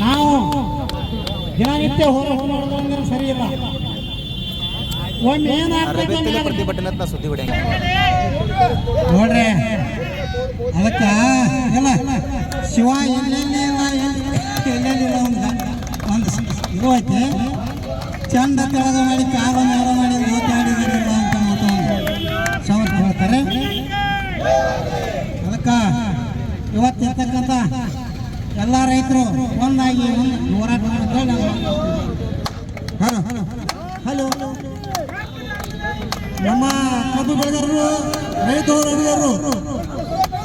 ನಾವು ದಿನನಿತ್ಯ ಹೋರಾಟ ಮಾಡೋದು ಸರಿ ಇಲ್ಲ ಒಮ್ಮೆ ಸುದ್ದಿ ಬಿಡಿ. ನೋಡ್ರಿ ಅದಕ್ಕ ಇಲ್ಲ ಶಿವ ಎಲ್ಲೆಲ್ಲಿ ಇಲ್ಲ ಎಲ್ಲೆಲ್ಲಿ ಇಲ್ಲ ಒಂದು ಒಂದು ಇದು ಐತಿ. ಚಂದ ತೆಳಗ ಮಾಡಿ ಕಾಲ ರೈತರು ಒಂದಾಗಿ ಒಂದು ಹೋರಾಟ ಹಲೋ ಹಲೋ. ನಮ್ಮ ಕಬ್ಬು ಬೆಳೆಗಾರರು ರೈತ ಹೋರಾಟಗಾರರು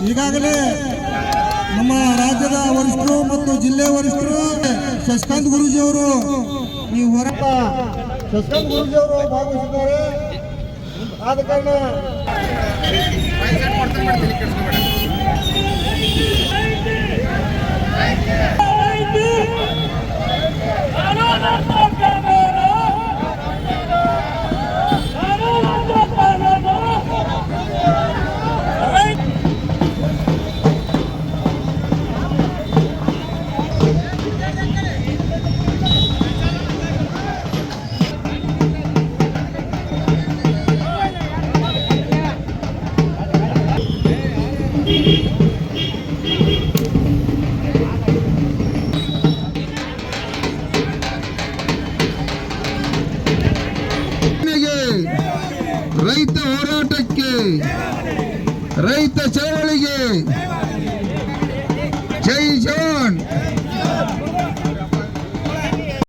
ಈಗಾಗಲೇ ನಮ್ಮ ರಾಜ್ಯದ ವರಿಷ್ಠರು ಮತ್ತು ಜಿಲ್ಲೆ ವರಿಷ್ಠರು ಶಶಿಕಾಂತ್ ಗುರೂಜಿ ಅವರು ಈ ಹೋರಾಟ ಶಶಿಕಾಂತ್ ಗುರೂಜಿ ಅವರು ಭಾಗವಹಿಸಿದ್ದಾರೆ. ಆದ ಕಾರಣ रईत होराट के रईत चवल के जय जवान